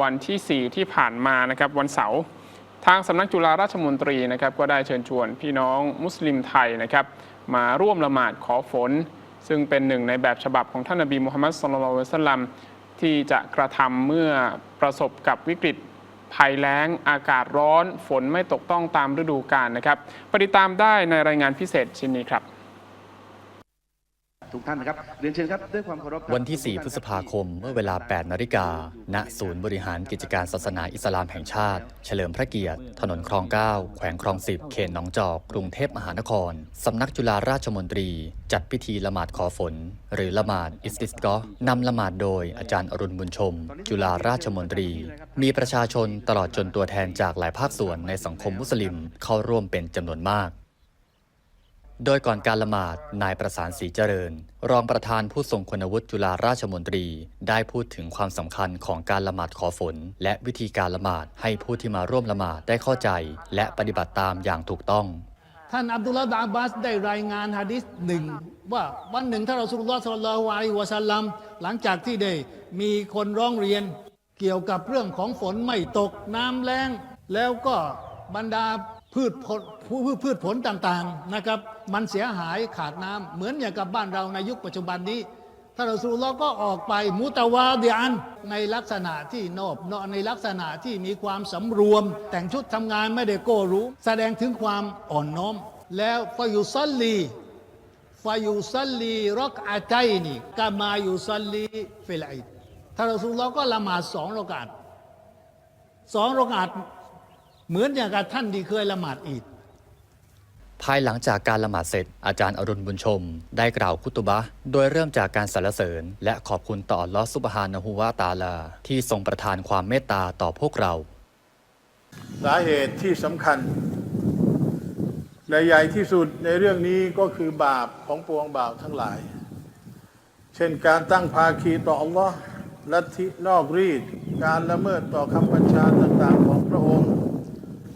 วันที่ 4 ที่ผ่านมานะครับวันเสาร์ทางสำนักจุฬาราชมนตรีนะครับก็ได้เชิญชวนพี่น้องมุสลิมไทยนะครับมาร่วมละหมาดขอฝน ซึ่งเป็นหนึ่งในแบบฉบับของท่านนบีมุฮัมมัดสุลลัลลอฮุอะลัยฮิวะสัลลัมที่จะกระทำเมื่อประสบกับวิกฤตภัยแล้งอากาศร้อน ฝนไม่ตกต้องตามฤดูกาลนะครับไปติดตามได้ในรายงานพิเศษชิ้นนี้ครับ ทุกท่านนะครับเรียนเชิญครับด้วยความเคารพวันที่ 4 พฤษภาคมเมื่อเวลา 8 นาฬิกา ณ ศูนย์บริหารกิจการศาสนาอิสลามแห่งชาติ เฉลิมพระเกียรติ ถนนคลอง 9 แขวงคลอง 10 เขตหนองจอก กรุงเทพมหานคร สำนักจุฬาราชมนตรี จัดพิธีละหมาดขอฝน หรือละหมาดอิสติสกอห์นำละหมาดโดยอาจารย์อรุณบุญชม จุฬาราชมนตรี มีประชาชนตลอดจนตัวแทนจากหลายภาคส่วนในสังคมมุสลิมเข้าร่วมเป็นจำนวนมาก โดยก่อนการละหมาด นายประสานศรีเจริญ รองประธานผู้ทรงคุณวุฒิจุฬาราชมนตรี ได้พูดถึงความสำคัญของการละหมาดขอฝน และวิธีการละหมาดให้ผู้ที่มาร่วมละหมาดได้เข้าใจ และปฏิบัติตามอย่างถูกต้อง ท่านอับดุลลาห์บนอับบาสได้รายงานฮะดิษหนึ่งว่าวันหนึ่งท่านรอสุลลอฮ์สัลลัลลอฮุอะลัยฮิวะสัลลัมหลังจากที่ได้มีคนร้องเรียนเกี่ยวกับเรื่องของฝนไม่ตกน้ำแล้งแล้วก็บรรดา พืชผลพืชพืชผลต่างๆนะครับ มันเสียหายขาดน้ำเหมือนอย่างกับบ้านเราในยุคปัจจุบันนี้ท่านรอสูลุลลอฮ์ก็ออกไปมุตาวาเดียนในลักษณะที่นอบเนาะในลักษณะที่มีความสำรวม แต่งชุดทำงานไม่ได้โก้รู้ แสดงถึงความอ่อนน้อม แล้วฟายุซัลลีฟายุซัลลีรักอาใจนี่กามายุซัลลีฟิลอิดท่านรอสูลุลลอฮ์ก็ละหมาดสองรากาตสองรากาต เหมือนอย่างกับท่านที่เคยละหมาดอีดภายหลังจากการละหมาดเสร็จ อาจารย์อรุณบุญชม ได้กล่าวคุตุบะห์โดยเริ่มจากการสรรเสริญ และขอบคุณต่ออัลลอฮฺซุบฮานะฮูวาตะอาลา ที่ทรงประทานความเมตตาต่อพวกเรา สาเหตุที่สำคัญ และใหญ่ที่สุดในเรื่องนี้ก็คือบาปของปวงบาปทั้งหลาย เช่นการตั้งภาคีต่ออัลลอฮ์ลัทธินอกรีด การละเมิดต่อคำบัญชาต่างๆของพระองค์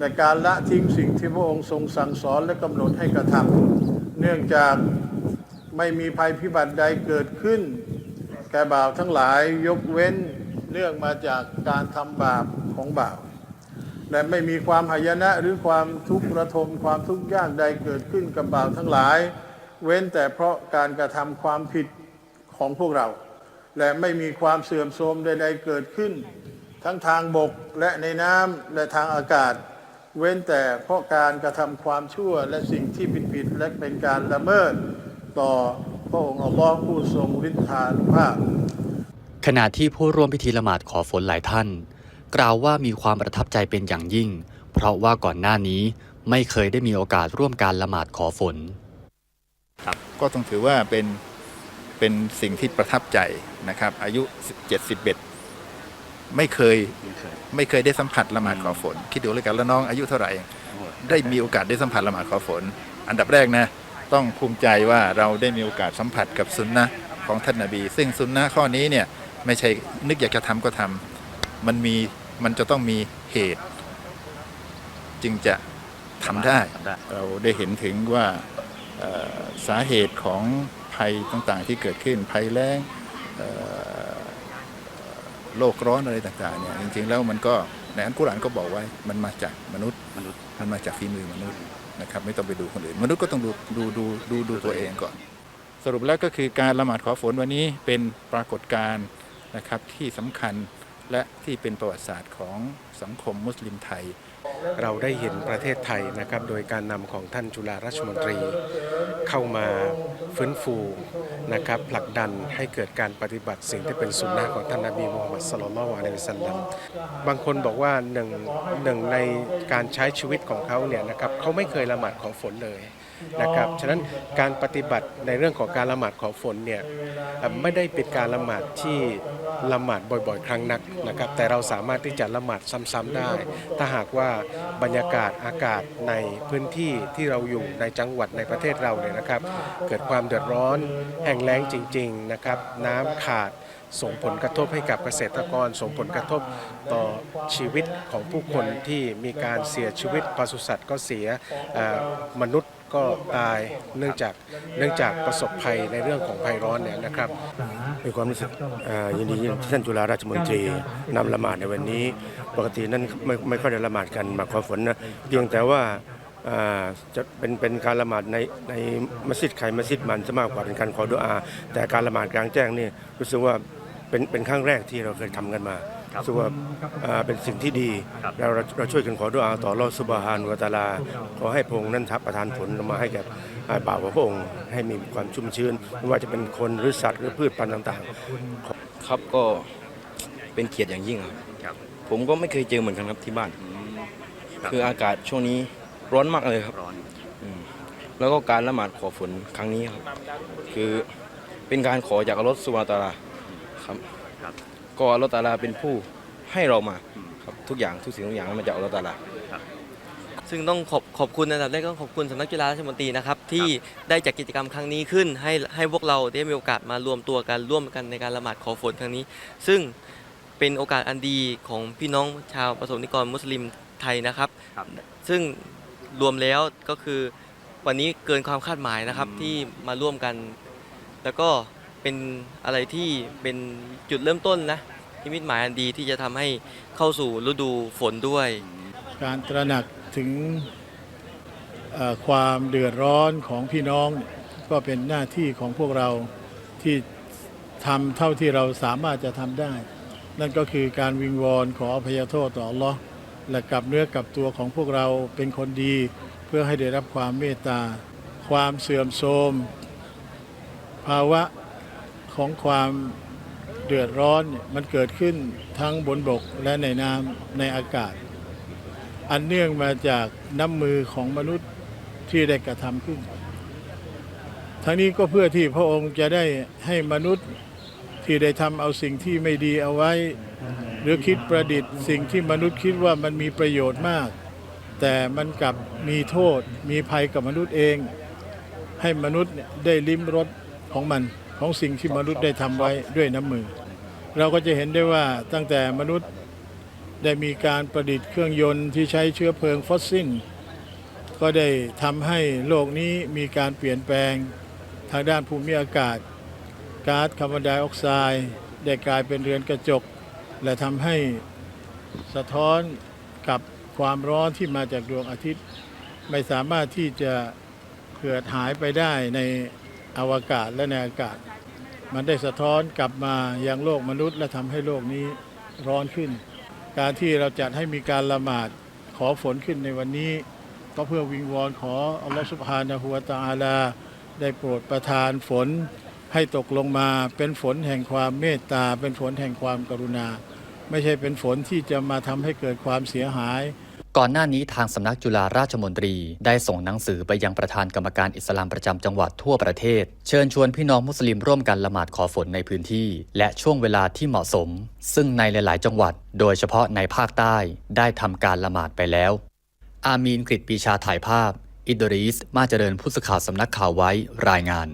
และการละทิ้งสิ่งที่พระองค์ทรงสั่งสอนและกำหนดให้กระทำเนื่องจากไม่มีภัยพิบัติใดเกิดขึ้น แก่บ่าวทั้งหลายยกเว้นเนื่องมาจากการทำบาปของบ่าว และไม่มีความหายนะหรือความทุกข์ระทมความทุกข์ยากใดเกิดขึ้นกับบ่าวทั้งหลาย เว้นแต่เพราะการกระทำความผิดของพวกเรา และไม่มีความเสื่อมโทรมใด ๆ เกิดขึ้น ทั้งทางบกและในน้ำและทางอากาศ เว้นแต่เพราะการกระทำความชั่วและสิ่งที่ผิดๆและเป็นการละเมิด ต่อพระองค์อัลลอฮ์ผู้ทรงฤทธานุภาพ ขณะที่ผู้ร่วมพิธีละหมาดขอฝนหลายท่าน กล่าวว่ามีความประทับใจเป็นอย่างยิ่ง เพราะว่าก่อนหน้านี้ไม่เคยได้มีโอกาสร่วมการละหมาดขอฝน ก็ต้องถือว่าเป็นเป็นสิ่งที่ประทับใจนะครับ อายุ17 11 ไม่เคยไม่เคยได้สัมผัสละหมาดขอฝน คิดดูเลยกันแล้วน้องอายุเท่าไหร่ ได้มีโอกาสได้สัมผัสละหมาดขอฝน อันดับแรกนะ ต้องภูมิใจว่าเราได้มีโอกาสสัมผัสกับสุนนะของท่านนาบี ซึ่งสุนนะข้อนี้เนี่ยไม่ใช่นึกอยากจะทำก็ทำมันมีมันจะต้องมีเหตุ จึงจะทำได้ เราได้เห็นถึงว่าเอ่อสาเหตุของภัยต่างๆที่เกิดขึ้นภัยแล้งเอ่อ โลกร้อนอะไรต่างๆเนี่ยจริงๆแล้วมันก็ในอันกุรานก็บอกไว้มันมาจากมนุษย์มนุษย์มันมาจากฝีมือมนุษย์นะครับไม่ต้องไปดูคนอื่น มนุษย์ก็ต้องดูดูดูดูดูตัวเองก่อน สรุปแล้วก็คือการละหมาดขอฝนวันนี้เป็นปรากฏการณ์นะครับที่สำคัญและที่เป็นประวัติศาสตร์ของสังคมมุสลิมไทย เราได้เห็นประเทศไทยนะครับ โดยการนำของท่านจุฬาราชมนตรี เข้ามาฟื้นฟูนะครับผลักดันให้เกิดการปฏิบัติสิ่งที่เป็นสุนนะของท่านนบีมูฮัมมัดสลลัลลอฮุอะลัยฮิสัลลัมบางคนบอกว่าหนึ่งหนึ่งในการใช้ชีวิตของเขาเนี่ยนะครับเขาไม่เคยละหมาดขอฝนเลยนะครับ ฉะนั้นการปฏิบัติในเรื่องของการละหมาดขอฝนเนี่ยไม่ได้เป็นการละหมาดที่ละหมาดบ่อยๆ ครั้งนักนะครับ แต่เราสามารถที่จะละหมาดซ้ำๆได้ ถ้าหากว่าบรรยากาศอากาศในพื้นที่ที่เราอยู่ในจังหวัดในประเทศเราเนี่ยนะครับ เกิดความเดือดร้อนแห้งแล้งจริง ๆนะครับ น้ำขาดส่งผลกระทบให้กับเกษตรกร ส่งผลกระทบต่อชีวิตของผู้คนที่มีการเสียชีวิตปศุสัตว์ก็เสียมนุษย์ก็ตายเนื่องจากเนื่องจากประสบภัยในเรื่องของภัยร้อนเนี่ยนะครับ มีความรู้สึกเอ่อยินดีที่ท่านจุฬาราชมนตรีนำละหมาดในวันนี้ ปกตินั้นไม่ไม่ค่อยได้ละหมาดกันมาขอฝนนะเพียงแต่ว่าอ่าจะเป็นเป็นการละหมาดในในมัสยิดใครมัสยิดมันจะมากกว่าเป็นการขอดุอา แต่การละหมาดกลางแจ้งนี่รู้สึกว่าเป็นเป็นครั้งแรกที่เราเคยทำกันมารู้สึกว่าอ่าเป็นสิ่งที่ดีเราเราเราช่วยกันขอดุอาต่ออัลลอฮฺซุบฮานุวะตะอาลาขอให้พระองค์นั้นทับประทานผลมาให้แก่อ่า บ่าวของพระองค์ให้มีความชุ่มชื้น ไม่ว่าจะเป็นคนหรือสัตว์หรือพืชพันธุ์ต่างๆ ครับก็เป็นเกียรติอย่างยิ่งครับ ผมก็ไม่เคยเจอเหมือนกันครับที่บ้าน คืออากาศช่วงนี้ร้อนมากเลยครับอืมแล้วก็การละหมาดขอฝนครั้งนี้ครับ คือเป็นการขอจากอัลลอฮฺสุบฮานะฮูวะตะอาลาครับก็อัลลอฮฺตะอาลาเป็นผู้ให้เรามาครับทุกอย่างทุกสิ่งทุกอย่างนั้นมาจากอัลลอฮฺตะอาลา ซึ่งต้องขอบขอบคุณในระดับแรกก็ขอบคุณสำนักกีฬาราชมนตรีนะครับที่ได้จัดกิจกรรมครั้งนี้ขึ้น ให้ให้พวกเราได้มีโอกาสมารวมตัวกันร่วมกันในการละหมาดขอฝนครั้งนี้ ซึ่งเป็นโอกาสอันดีของพี่น้องชาวประสบนิกรมุสลิมไทยนะครับซึ่งรวมแล้วก็คือวันนี้เกินความคาดหมายนะครับที่มาร่วมกัน แล้วก็เป็นอะไรที่เป็นจุดเริ่มต้นนะที่มิตหมายอันดีที่จะทำให้เข้าสู่ฤดูฝนด้วย การตระหนัก ถึงความเดือดร้อนของพี่น้องก็เป็นหน้าที่ของพวกเราที่ทำเท่าที่เราสามารถจะทำได้ นั่นก็คือการวิงวอนขออภัยโทษต่ออัลลอฮ์และกลับเนื้อกับตัวของพวกเราเป็นคนดี เพื่อให้ได้รับความเมตตา ความเสื่อมโทรม ภาวะของความเดือดร้อนมันเกิดขึ้นทั้งบนบกและในน้ำในอากาศ อันเนื่องมาจากน้ำมือของมนุษย์ที่ได้กระทำขึ้น ทั้งนี้ก็เพื่อที่พระองค์จะได้ให้มนุษย์ที่ได้ทำเอาสิ่งที่ไม่ดีเอาไว้ หรือคิดประดิษฐ์ สิ่งที่มนุษย์คิดว่ามันมีประโยชน์มาก แต่มันกลับมีโทษ มีภัยกับมนุษย์เอง ให้มนุษย์ได้ลิ้มรสของมันของสิ่งที่มนุษย์ได้ทำไว้ด้วยน้ำมือ เราก็จะเห็นได้ว่าตั้งแต่มนุษย์ ได้มีการประดิษฐ์เครื่องยนต์ที่ใช้เชื้อเพลิงฟอสซิลก็ได้ทำให้โลกนี้มีการเปลี่ยนแปลงทางด้านภูมิอากาศก๊าซคาร์บอนไดออกไซด์ได้กลายเป็นเรือนกระจก และทำให้สะท้อนกับความร้อนที่มาจากดวงอาทิตย์ ไม่สามารถที่จะเกิดหายไปได้ในอวกาศและในอากาศ มันได้สะท้อนกลับมายังโลกมนุษย์ และทำให้โลกนี้ร้อนขึ้น การที่เราจัดให้มีการละหมาดขอฝนขึ้นในวันนี้ ก็เพื่อวิงวอนขออัลลอฮฺสุบฮานะฮุวาตาอาลา ได้โปรดประทานฝนให้ตกลงมาเป็นฝนแห่งความเมตตา เป็นฝนแห่งความกรุณา ไม่ใช่เป็นฝนที่จะมาทำให้เกิดความเสียหาย ก่อนหน้านี้ทางสำนักจุฬาราชมนตรี ได้ส่งหนังสือไปยังประธานกรรมการอิสลามประจำจังหวัดทั่วประเทศ เชิญชวนพี่น้องมุสลิมร่วมกันละหมาดขอฝนในพื้นที่ และช่วงเวลาที่เหมาะสม ซึ่งในหลาย ๆ จังหวัด โดยเฉพาะในภาคใต้ ได้ทำการละหมาดไปแล้ว อามีนกฤตปีชาถ่ายภาพ อิดริสมาเจริญผู้สื่อข่าวสำนักข่าวไว้รายงาน